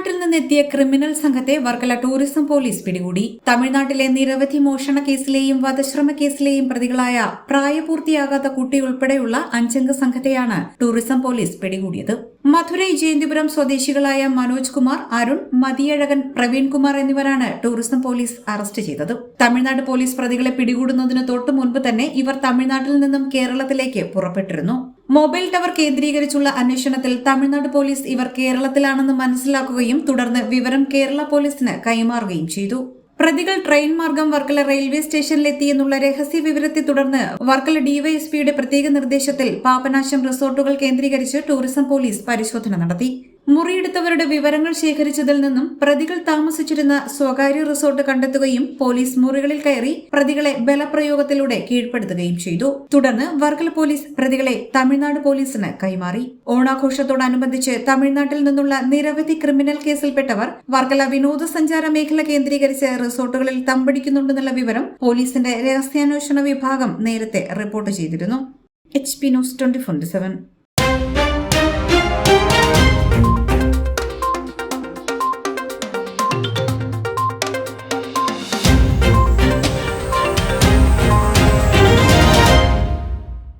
തമിഴ്നാട്ടിൽ നിന്നെത്തിയ ക്രിമിനൽ സംഘത്തെ വർക്കല ടൂറിസം പോലീസ് പിടികൂടി. തമിഴ്നാട്ടിലെ നിരവധി മോഷണ കേസിലെയും വധശ്രമ കേസിലെയും പ്രതികളായ പ്രായപൂർത്തിയാകാത്ത കുട്ടി ഉൾപ്പെടെയുള്ള അഞ്ചംഗ സംഘത്തെയാണ് ടൂറിസം പോലീസ് പിടികൂടിയത്. മധുരൈ ജയന്തിപുരം സ്വദേശികളായ മനോജ് കുമാർ അരുൺ മതിയഴകൻ പ്രവീൺ കുമാർ എന്നിവരാണ് ടൂറിസം പോലീസ് അറസ്റ്റ് ചെയ്തത്. തമിഴ്നാട് പോലീസ് പ്രതികളെ പിടികൂടുന്നതിന് തൊട്ടു മുൻപ് തന്നെ ഇവർ തമിഴ്നാട്ടിൽ നിന്നും കേരളത്തിലേക്ക് പുറപ്പെട്ടിരുന്നു. മൊബൈൽ ടവർ കേന്ദ്രീകരിച്ചുള്ള അന്വേഷണത്തിൽ തമിഴ്നാട് പോലീസ് ഇവർ കേരളത്തിലാണെന്ന് മനസ്സിലാക്കുകയും തുടർന്ന് വിവരം കേരള പോലീസിന് കൈമാറുകയും ചെയ്തു. പ്രതികൾ ട്രെയിൻ മാർഗം വർക്കല റെയിൽവേ സ്റ്റേഷനിലെത്തിയെന്നുള്ള രഹസ്യ വിവരത്തെ തുടർന്ന് വർക്കല ഡിവൈഎസ്പിയുടെ പ്രത്യേക നിർദ്ദേശത്തിൽ പാപനാശം റിസോർട്ടുകൾ കേന്ദ്രീകരിച്ച് ടൂറിസം പോലീസ് പരിശോധന നടത്തി. മുറിയെടുത്തവരുടെ വിവരങ്ങൾ ശേഖരിച്ചതിൽ നിന്നും പ്രതികൾ താമസിച്ചിരുന്ന സ്വകാര്യ റിസോർട്ട് കണ്ടെത്തുകയും പോലീസ് മുറികളിൽ കയറി പ്രതികളെ ബലപ്രയോഗത്തിലൂടെ കീഴ്പ്പെടുത്തുകയും ചെയ്തു. തുടർന്ന് വർക്കല പോലീസ് പ്രതികളെ തമിഴ്നാട് പോലീസിന് കൈമാറി. ഓണാഘോഷത്തോടനുബന്ധിച്ച് തമിഴ്നാട്ടിൽ നിന്നുള്ള നിരവധി ക്രിമിനൽ കേസിൽപ്പെട്ടവർ വർക്കല വിനോദസഞ്ചാര മേഖല കേന്ദ്രീകരിച്ച് റിസോർട്ടുകളിൽ തമ്പടിക്കുന്നുണ്ടെന്നുള്ള വിവരം പോലീസിന്റെ രഹസ്യാന്വേഷണ വിഭാഗം നേരത്തെ റിപ്പോർട്ട് ചെയ്തിരുന്നു. H P news twenty four seven.